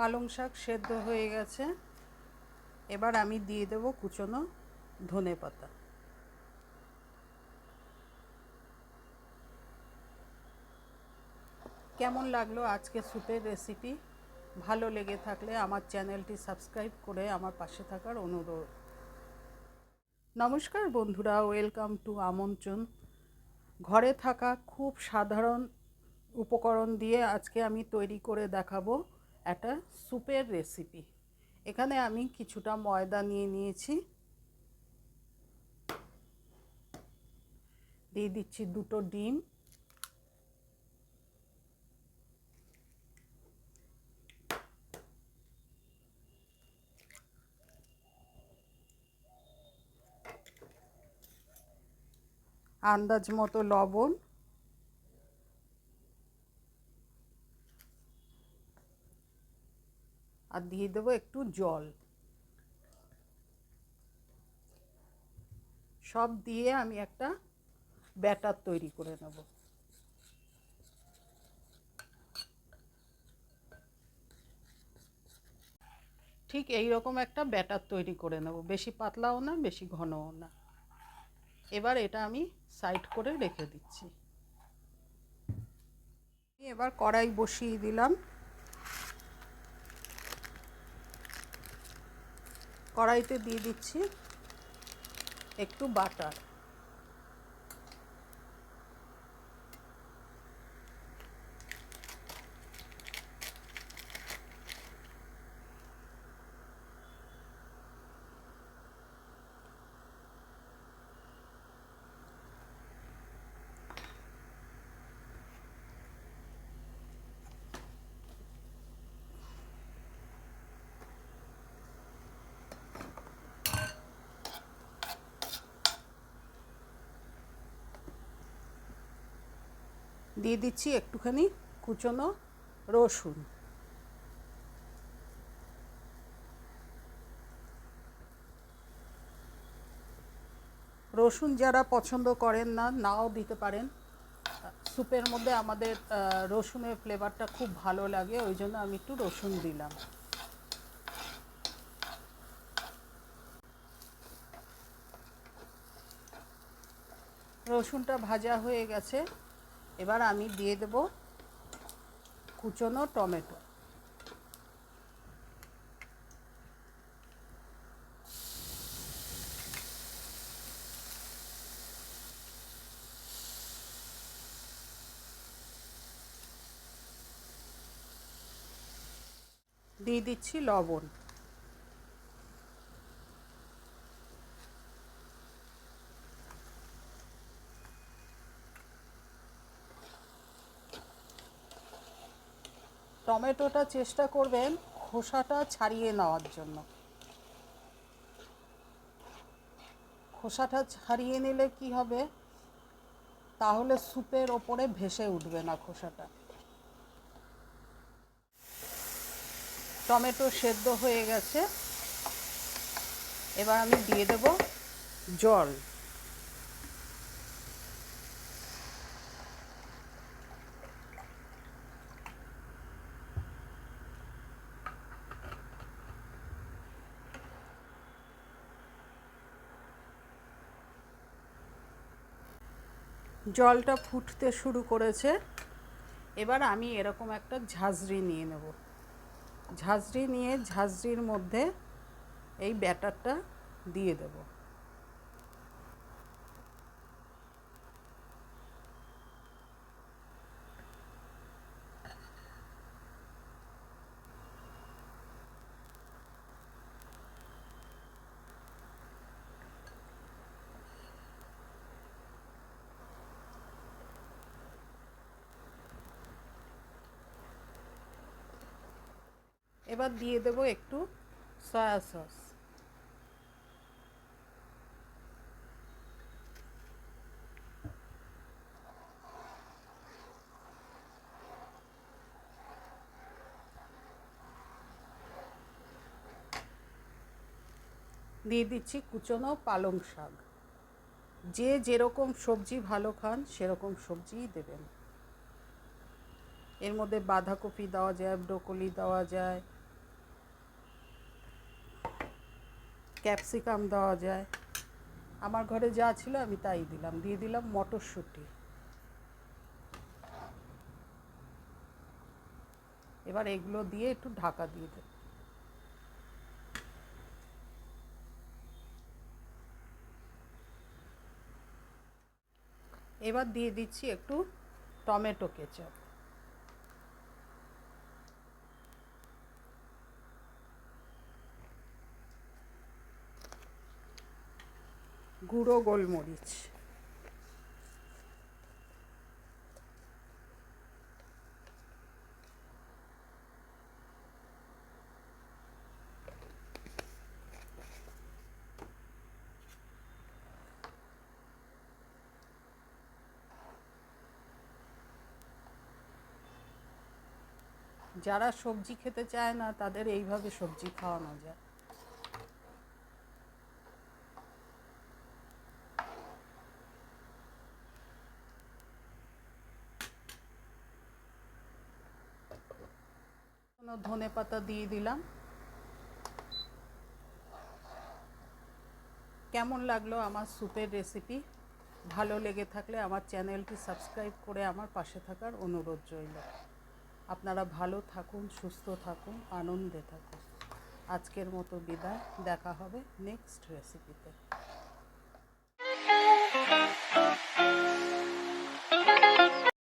পালং শাক সেদ্ধ হয়ে গেছে। এবার আমি দিয়ে দেবো কুচনো ধনে পাতা। কেমন লাগল আজকে স্যুপের রেসিপি ভালো লেগে থাকলে আমার চ্যানেলটি সাবস্ক্রাইব করে আমার পাশে থাকার অনুরোধ। নমস্কার বন্ধুরা ওয়েলকাম টু আমন্ত্রণ। ঘরে থাকা খুব সাধারণ উপকরণ দিয়ে আজকে আমি তৈরি করে দেখাবো একটা স্যুপের রেসিপি এখানে আমি কিছুটা ময়দা নিয়ে নিয়েছি। দিয়ে দিচ্ছি দুটো ডিম। আন্দাজ মতো লবণ। আর দিয়ে দেবো একটু জল। সব দিয়ে আমি একটা ব্যাটার তৈরি করে নেব। ঠিক এই রকম একটা ব্যাটার তৈরি করে নেব, বেশি পাতলাও না, বেশি ঘনও না। এবার এটা আমি সাইড করে রেখে দিচ্ছি। এবার কড়াই বসিয়ে দিলাম। কড়াইতে দিয়ে দিচ্ছি একটু বাটার। দিয়ে দিচ্ছি একটুখানি কুচনো রসুন। রসুন যারা পছন্দ করেন না, নাও দিতে পারেন। স্যুপের মধ্যে আমাদের রসুনের ফ্লেভারটা খুব ভালো লাগে, ওই জন্য আমি একটু রসুন দিলাম। রসুনটা ভাজা হয়ে গেছে। এবার আমি দিয়ে দেব কুচনো টমেটো। দিয়ে দিচ্ছি লবণ। টমেটোটা চেষ্টা করবেন খোসাটা ছাড়িয়ে নেওয়ার জন্য। খোসাটা ছাড়িয়ে নিলে কি হবে? তাহলে স্যুপের ওপরে ভেসে উঠবে না খোসাটা। টমেটো সেদ্ধ হয়ে গেছে। এবার আমি দিয়ে দেব জল। জলটা ফুটতে শুরু করেছে। এবার আমি এরকম একটা ঝাঁঝরি নিয়ে নেব। ঝাঁঝরি নিয়ে ঝাঁঝরির মধ্যে এই ব্যাটারটা দিয়ে দেব। এবার দিয়ে দেব একটু সয়া সস দিয়ে দিচ্ছি কুচনো পালং শাক। যে যেরকম সবজি ভালো খান, সেরকম সবজিই দেবেন। এর মধ্যে বাঁধাকপি দেওয়া যায়, ব্রোকলি দেওয়া যায় ক্যাপসিকাম দেওয়া যায়। আমার ঘরে যা ছিল আমি তাই দিলাম। দিয়ে দিলাম মটরশুঁটি। এবার এগুলো দিয়ে একটু ঢাকা দিয়ে দেব। এবার দিয়ে দিচ্ছি একটু টমেটো কেচাপ। গুঁড়ো গোলমরিচ। যারা সবজি খেতে চায় না তাদের এইভাবে সবজি খাওয়ানো যায়। ধনে পাতা দিয়ে দিলাম। কেমন লাগল আমার স্যুপের রেসিপি ভালো লেগে থাকলে আমার চ্যানেলটি সাবস্ক্রাইব করে আমার পাশে থাকার অনুরোধ রইল। আপনারা ভালো থাকুন, সুস্থ থাকুন, আনন্দে থাকুন। আজকের মতো বিদায়। দেখা হবে নেক্সট রেসিপিতে